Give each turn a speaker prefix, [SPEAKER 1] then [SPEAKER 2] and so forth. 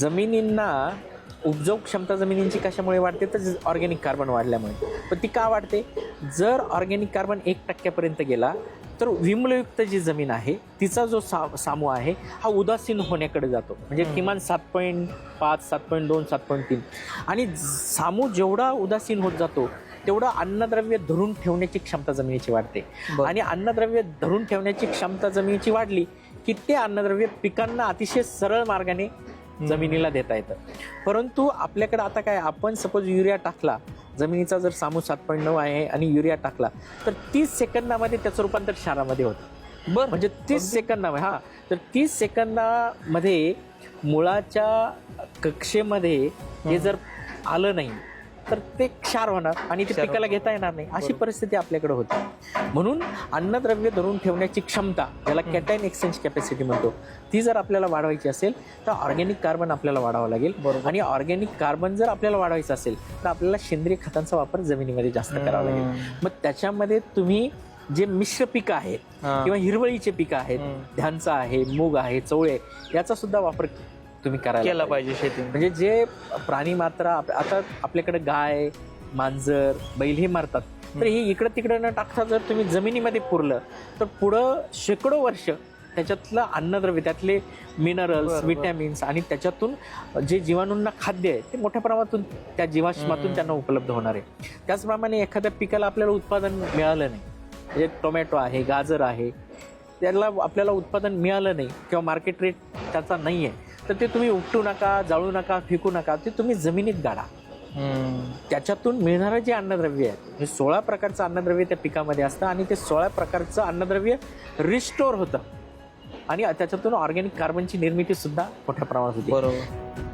[SPEAKER 1] जमिनींना उपजाऊ क्षमता जमिनींची कशामुळे वाढते? तर ऑर्गॅनिक कार्बन वाढल्यामुळे. पण ती का वाढते? जर ऑर्गॅनिक कार्बन एक टक्क्यापर्यंत गेला तर विम्लयुक्त जी जमीन आहे तिचा जो सा सामू आहे हा उदासीन होण्याकडे जातो. म्हणजे. किमान सात पॉईंट पाच सात पॉईंट दोन सात पॉईंट तीन. आणि सामू जेवढा उदासीन होत जातो तेवढं अन्नद्रव्य धरून ठेवण्याची क्षमता जमिनीची वाढते. आणि अन्नद्रव्य धरून ठेवण्याची क्षमता जमिनीची वाढली की ते अन्नद्रव्य पिकांना अतिशय सरळ मार्गाने जमिनीला देता येतं. परंतु आपल्याकडे आता काय आपण सपोज युरिया टाकला जमिनीचा जर सामू सात पॉईंट नऊ आहे आणि युरिया टाकला तर तीस सेकंदामध्ये त्याचं रूपांतर क्षारामध्ये होतं.
[SPEAKER 2] बर.
[SPEAKER 1] म्हणजे तीस सेकंदामध्ये हा. तर तीस सेकंदामध्ये मुळाच्या कक्षेमध्ये हे. जर आलं नाही तर ते क्षार होणार आणि ते पिकाला. घेता येणार नाही अशी. परिस्थिती आपल्याकडे होती म्हणून अन्नद्रव्य धरून ठेवण्याची क्षमता ज्याला कॅटाईन एक्सचेंज कॅपॅसिटी म्हणतो ती जर आपल्याला वाढवायची असेल तर ऑर्गॅनिक कार्बन आपल्याला वाढावं लागेल
[SPEAKER 2] बरोबर.
[SPEAKER 1] आणि ऑर्गॅनिक कार्बन जर आपल्याला वाढवायचं असेल तर आपल्याला सेंद्रिय खतांचा वापर जमिनीमध्ये जास्त करावा लागेल. मग त्याच्यामध्ये तुम्ही जे मिश्र पिकं आहेत. किंवा हिरवळीचे पिकं आहेत. ध्यांचा आहे मूग आहे चवळे याचा सुद्धा वापर तुम्ही करायला
[SPEAKER 2] केला
[SPEAKER 1] पाहिजे.
[SPEAKER 2] शेती
[SPEAKER 1] म्हणजे जे प्राणी मात्रा आता आपल्याकडे गाय मांजर बैल हे मारतात तर हे इकडं तिकडं न टाकता जर तुम्ही जमिनीमध्ये पुरलं तर पुढं शेकडो वर्ष त्याच्यातलं अन्नद्रव्य त्यातले मिनरल्स. विटॅमिन्स आणि त्याच्यातून जे जीवाणूंना खाद्य आहे ते मोठ्या प्रमाणातून त्या जीवाश्मातून. त्यांना उपलब्ध होणार आहे त्याचप्रमाणे एखाद्या पिकाला आपल्याला उत्पादन मिळालं नाही म्हणजे टोमॅटो आहे गाजर आहे त्याला आपल्याला उत्पादन मिळालं नाही किंवा मार्केट रेट त्याचा नाही आहे तर ते तुम्ही उपटू नका जाळू नका फेकू नका ते तुम्ही जमिनीत गाडा. त्याच्यातून मिळणारं जे अन्नद्रव्य आहे हे सोळा प्रकारचं अन्नद्रव्य त्या पिकामध्ये असतं आणि ते सोळा प्रकारचं अन्नद्रव्य रिस्टोर होतं. आणि त्याच्यातून ऑर्गॅनिक कार्बनची निर्मिती सुद्धा मोठ्या प्रमाणात होती.
[SPEAKER 2] बरोबर.